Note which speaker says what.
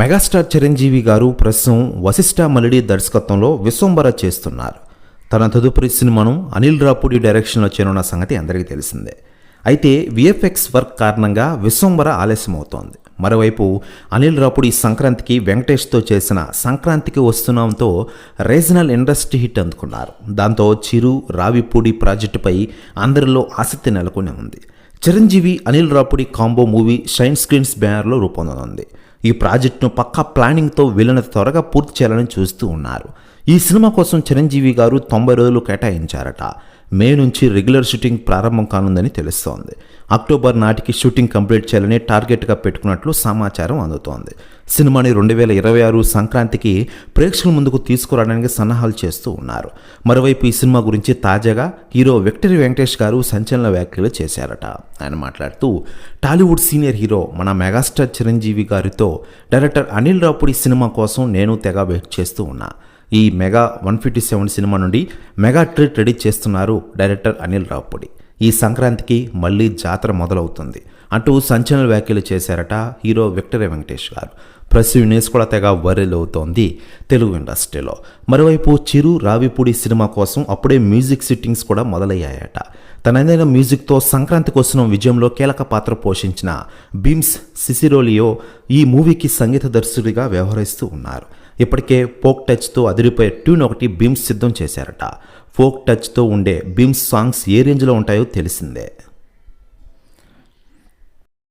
Speaker 1: Megastar Chiranjeevi గారు ప్రస్తుతం వశిష్ఠ మలిడి దర్శకత్వంలో విశ్వంబర చేస్తున్నారు. తన తదుపరి సినిమాను అనిల్ రాపుడి డైరెక్షన్లో చేరున్న సంగతి అందరికీ తెలిసిందే. అయితే విఎఫ్ఎక్స్ వర్క్ కారణంగా విశ్వంబర ఆలస్యమవుతోంది. మరోవైపు అనిల్ రాపుడి సంక్రాంతికి వెంకటేష్తో చేసిన సంక్రాంతికి వస్తున్నాంతో రీజనల్ ఇండస్ట్రీ హిట్ అందుకున్నారు. దాంతో చిరు రావిపూడి ప్రాజెక్టుపై అందరిలో ఆసక్తి నెలకొని ఉంది. Chiranjeevi Anil Ravipudi combo movie Shine Screens బ్యానర్లో రూపొందనుంది. ఈ ప్రాజెక్టును పక్కా ప్లానింగ్తో వీళ్ళని త్వరగా పూర్తి చేయాలని చూస్తూ ఉన్నారు. ఈ సినిమా కోసం చిరంజీవి గారు తొంభై రోజులు కేటాయించారట. మే నుంచి రెగ్యులర్ షూటింగ్ ప్రారంభం కానుందని తెలుస్తోంది. అక్టోబర్ నాటికి షూటింగ్ కంప్లీట్ చేయాలని టార్గెట్గా పెట్టుకున్నట్లు సమాచారం అందుతోంది. సినిమాని రెండు వేల ఇరవై ఆరు సంక్రాంతికి ప్రేక్షకుల ముందుకు తీసుకురావడానికి సన్నాహాలు చేస్తూ ఉన్నారు. మరోవైపు ఈ సినిమా గురించి తాజాగా హీరో విక్టరీ వెంకటేష్ గారు సంచలన వ్యాఖ్యలు చేశారట. ఆయన మాట్లాడుతూ టాలీవుడ్ సీనియర్ హీరో మన మెగాస్టార్ చిరంజీవి గారితో డైరెక్టర్ అనిల్ రాపుడి సినిమా కోసం నేను తెగ వెయిట్ చేస్తూ ఉన్నా. ఈ mega one fifty seven cinema నుండి మెగా ట్రీట్ రెడీ చేస్తున్నారు డైరెక్టర్ అనిల్ రావుపూడి. ఈ సంక్రాంతికి మళ్ళీ జాతర మొదలవుతుంది. అంటూ సంచలన వ్యాఖ్యలు చేశారట హీరో విక్టరీ వెంకటేష్ గారు. ప్రెస్ యూనిస్ కూడా తెగ వైరల్ అవుతోంది తెలుగు ఇండస్ట్రీలో. మరోవైపు చిరు రావిపూడి సినిమా కోసం అప్పుడే మ్యూజిక్ సిట్టింగ్స్ కూడా మొదలయ్యాయట. తనదైన మ్యూజిక్తో సంక్రాంతి కోసం విజయంలో కీలక పాత్ర పోషించిన భీమ్స్ సిసిరోలియో ఈ మూవీకి సంగీత దర్శకుడిగా వ్యవహరిస్తూ ఉన్నారు. ఇప్పటికే ఫోక్ టచ్తో అదిరిపోయే ట్యూన్ ఒకటి బీమ్స్ సిద్ధం చేశారట. ఫోక్ టచ్తో ఉండే బీమ్స్ సాంగ్స్ ఏ రేంజ్లో ఉంటాయో తెలిసిందే.